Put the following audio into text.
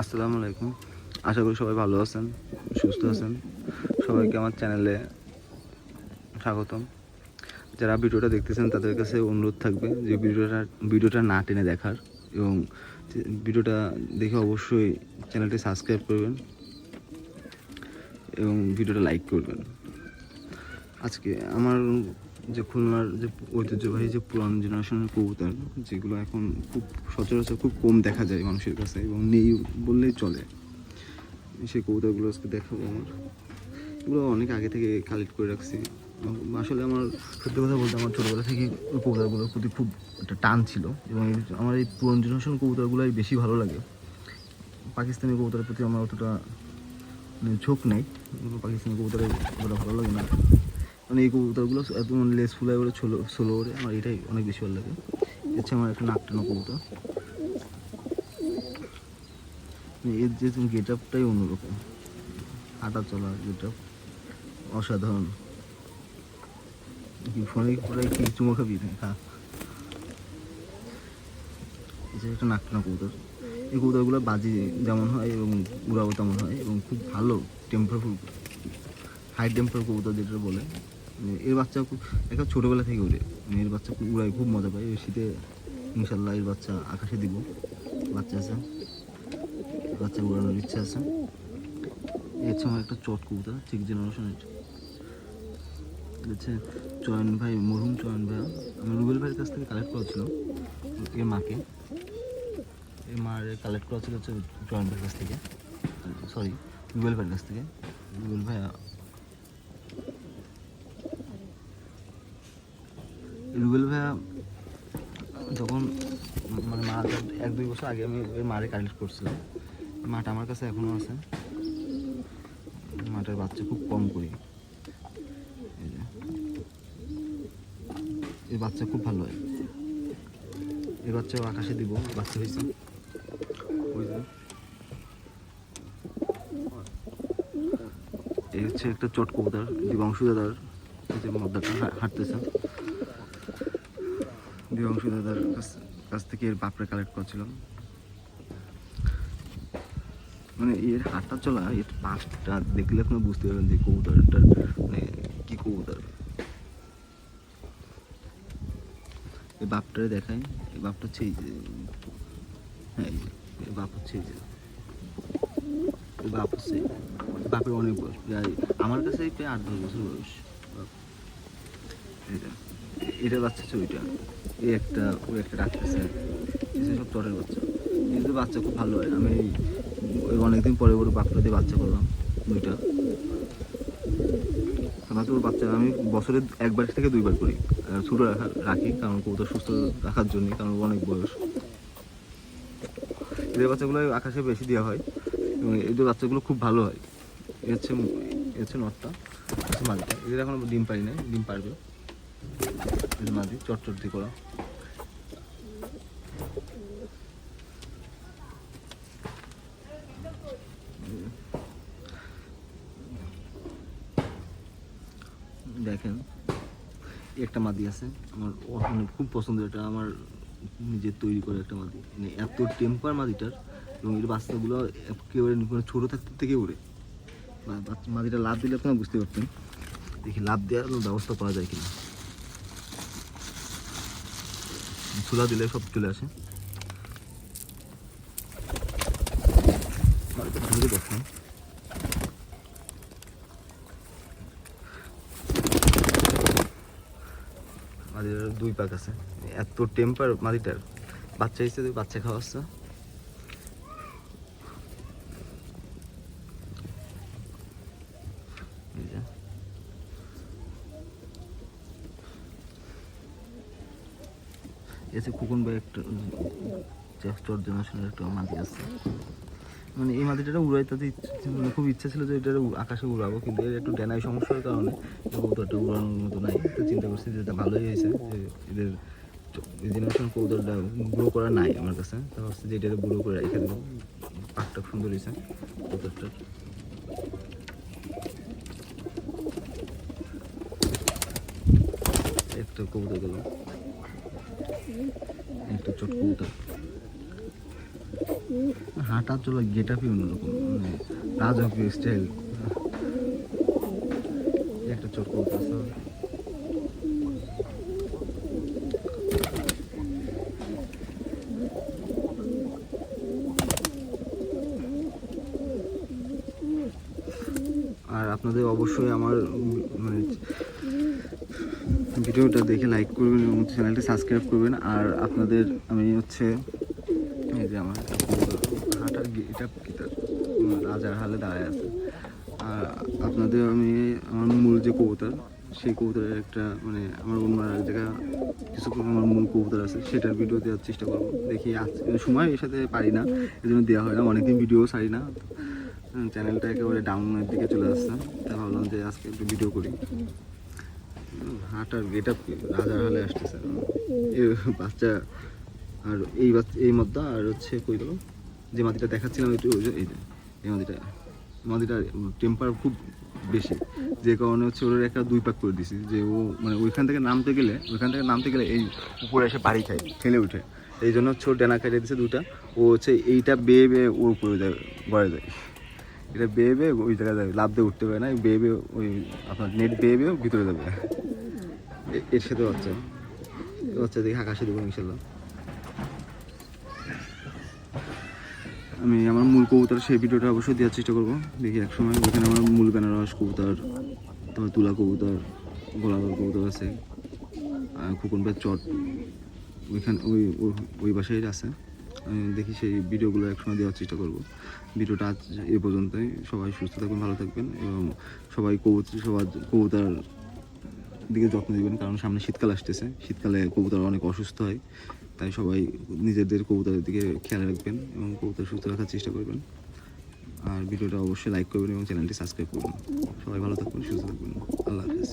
আসসালামু আলাইকুম। আশা করি সবাই ভালো আছেন, সুস্থ আছেন। সবাইকে আমার চ্যানেলে স্বাগতম। যারা ভিডিওটা দেখতেছেন, তাদের কাছে অনুরোধ থাকবে যে ভিডিওটা ভিডিওটা না টেনে দেখার এবং ভিডিওটা দেখে অবশ্যই চ্যানেলটি সাবস্ক্রাইব করবেন এবং ভিডিওটা লাইক করবেন। আজকে আমার যে খুলনার যে ঐতিহ্যবাহী যে পুরান জেনারেশনের কবুতর, যেগুলো এখন খুব সচরাচর খুব কম দেখা যায় মানুষের কাছে এবং নেই বললেই চলে। সেই কবুতরগুলো আজকে দেখাবো আমার। এগুলো অনেক আগে থেকে কালেক্ট করে রাখছি। আসলে আমার সত্যি কথা বলতে আমার ছোটোবেলা থেকে ওই কবুতরগুলোর প্রতি খুব একটা টান ছিল এবং আমার এই পুরান জেনারেশন কবুতরগুলোই বেশি ভালো লাগে। পাকিস্তানি কবুতরের প্রতি আমার অতটা মানে ঝোঁক নেই পাকিস্তানি কবুতরের অতটা ভালো লাগে না। মানে এই কবুতরগুলো এত মানে লেস ফুলায় ওরে ছোলো ষোলো ওরে আমার এটাই অনেক বেশি ভালো লাগে। হচ্ছে আমার একটা নাকটানো কবুতর। মানে এর যে গেট আপটাই অন্যরকম। হাঁটা চলা গেট আপ অসাধারণ ফোনে পুরো কি চুমো খাবি? হ্যাঁ। যে একটা নাকটানা কবুতর। এই কবুতরগুলো বাজি যেমন হয় এবং উড়াও তেমন হয় এবং খুব ভালো টেম্পারফুল হাই টেম্পার কবুতর যেটা বলে। এর বাচ্চা একটা ছোটোবেলা থেকে উড়ে মানে এর বাচ্চা উড়ায়, খুব মজা পায়। শীতে ইনশাল্লাহ এর বাচ্চা আকাশে দিব। বাচ্চা আছে। বাচ্চা উড়ানোর ইচ্ছা আছে। হচ্ছে আমার একটা চট কবুতর, ঠিক জেনারেশনের হচ্ছে চয়ন ভাই, মরহুম চয়ন ভাই। আমি রুবেল ভাইয়ের কাছ থেকে কালেক্ট করেছিলাম এর মাকে। এর মার কালেক্ট করা ছিল হচ্ছে চয়ন ভাইয়ের কাছ থেকে। সরি রুবেল ভাইয়ের কাছ থেকে। রুবেল ভাই রুবেল ভাইয়া যখন মানে মা এক দুই বছর আগে আমি ওই মারে কালেক্ট করছিলাম, মাটা আমার কাছে এখনও আছে। মাটার বাচ্চা খুব কম করি। এই বাচ্চা খুব ভালো হয়। এই বাচ্চাও আকাশে দিব বাচ্চা হয়েছে। এই হচ্ছে একটা চট কবুতর দিবাংশু দাদার যে মদ্দাটা হা- হাঁটতেছে দিবাংশু দাদার কাছ- থেকে এর বাপরে কালেক্ট করছিলাম। মানে এর হাঁটা চলা, এর পাঁচটা দেখলে আপনি বুঝতে পারবেন যে কবুতরটার মানে কি কবুতর। এই বাপটারে দেখাই, এই বাপটা হচ্ছে এই যে হ্যাঁ এই বাপ হচ্ছে এই যে। বাপ হচ্ছে বাপের অনেক বয়স, প্রায় আমার কাছে প্রায় আট দশ বছর বয়স। বাপ। এটা এটার বাচ্চা হচ্ছে ওইটা। এই একটা ওই একটা রাখতেছে সব চরের বাচ্চা। কিন্তু বাচ্চা খুব ভালো হয়। আমি ওই অনেকদিন পরে ওর বাপটা দিয়ে বাচ্চা করলাম দুইটা তো ওর বাচ্চা। আমি বছরে একবার থেকে দুইবার করি। ছোটো রাখা, রাখি কারণ কবুতর সুস্থ রাখার জন্য, কারণ অনেক বয়স। এদের বাচ্চাগুলো আকাশে বেশি দেওয়া হয়। এবং এদের বাচ্চাগুলো খুব ভালো হয়। এ হচ্ছে এ হচ্ছে নটটা। হচ্ছে মাদিটা এদের এখন ডিম পারি নাই। ডিম পারবে মাদি চটচট করা। দেখেন একটা মাদি আছে, আমার মানে খুব পছন্দের এটা আমার নিজের তৈরি করা একটা মাদি। মানে এত টেম্পার মাদিটার, এবং এর বাচ্চাগুলো একেবারে মানে ছোটো থাকতে থেকে উড়ে মাদিটা লাভ দিলে আপনারা বুঝতে পারতেন। দেখি লাভ দেওয়ার ব্যবস্থা করা যায় কিনা। ছোলা দিলে সব চলে আসে। দুই পাক আছে। এত টেম্পার মাদিটার বাচ্চা হিসেবে বাচ্চা খাওয়াচ্ছে এই যে। এসে খুকুন ভাই একটা জেনারেশনের একটা মাদি আছে। মানে এই মাদিটা উড়াইতে মানে খুব ইচ্ছা ছিল যে এটা আকাশে উড়াবো, কিন্তু এর একটু ডেনাই সমস্যার কারণে কবুতরটা উড়ানোর মতো নাই। তো চিন্তা করছি যে এটা ভালোই হয়েছে, যে এদের জেনারেশন কবুতরটা বুড়ো করা নাই আমার কাছে। তো ভাবছি যে এটা বুড়ো করে রেখে দেবো। পাকটা সুন্দর হয়েছে কবুতরটার একটা কবুতর গেল। একটা ছোট কবুতর হাঁটা চলা গেট আপই অন্যরকম। মানে রাজকীয় স্টাইল একটা চোট করতেছে আর আপনাদের অবশ্যই আমার মানে ভিডিওটা দেখে লাইক করবেন এবং চ্যানেলটি সাবস্ক্রাইব করবেন। আর আপনাদের আমি হচ্ছে এই যে আমার হাঁটার এটা রাজার হালে দাঁড়ায় আছে। আর আপনাদের আমি আমার মূল যে কবুতর, সেই কবুতরের একটা মানে আমার অন্য এক জায়গা কিছু আমার মূল কবুতর আছে, সেটার ভিডিও দেওয়ার চেষ্টা করব। দেখি সময় এর সাথে পারি না এই জন্য দেওয়া হয় না, অনেকদিন ভিডিও ছাড়ি না। চ্যানেলটা একেবারে ডাউনের দিকে চলে আসছে। তাই ভাবলাম যে আজকে একটু ভিডিও করি। হাঁটার গেট আপ রাজার হলে আসতেছে। এই বাচ্চা আর এই এই মদ্দা আর হচ্ছে কই গেল? যে মাটিটা দেখাচ্ছিলাম একটু এই এই মাটিটা। মাটিটার টেম্পার খুব বেশি। যে কারণে হচ্ছে ওর একটা দুই পাক করে দিছি। যে ও মানে ওইখান থেকে নামতে গেলে, ওইখান থেকে নামতে গেলে এই উপরে এসে বাড়ি খায় ঠেলে উঠে। এই জন্য হচ্ছে ডানা কেটে দিছে দুটা ও হচ্ছে এইটা বেয়ে বেয়ে ওর উপরে যায় গড়ে যায়। এটা বেয়ে বেয়ে ওই জায়গায় যাবে লাভ দিয়ে উঠতে পারে না, বেয়ে বেয়ে ওই আপনার নেট বেয়ে বেয়ে ভিতরে যাবে এর সাথে এ বাচ্চা দেখে আকাশে দেবো ইনশাল্লাহ। আমি আমার মূল কবুতর, সেই ভিডিওটা অবশ্যই দেওয়ার চেষ্টা করব। দেখি এক সময় আমার মূল বেনারস কবুতর, তারপর তুলা কবুতর গোলাপের কবুতর আছে খুকুনবার চট, ওইখানে ওই ওই বাসায় আছে। আমি দেখি সেই ভিডিওগুলো একসময় দেওয়ার চেষ্টা করব। ভিডিওটা আজ এ পর্যন্তই। সবাই সুস্থ থাকবেন ভালো থাকবেন এবং সবাই কবুতর, সবার কবুতর দিকে যত্ন দিবেন কারণ সামনে শীতকাল আসতেছে। শীতকালে কবুতর অনেক অসুস্থ হয়, তাই সবাই নিজেদের কবুতরের দিকে খেয়াল রাখবেন এবং কবুতর সুস্থ রাখার চেষ্টা করবেন। আর ভিডিওটা অবশ্যই লাইক করবেন এবং চ্যানেলটি সাবস্ক্রাইব করবেন। সবাই ভালো থাকবেন সুস্থ থাকবেন আল্লাহ হাফেজ।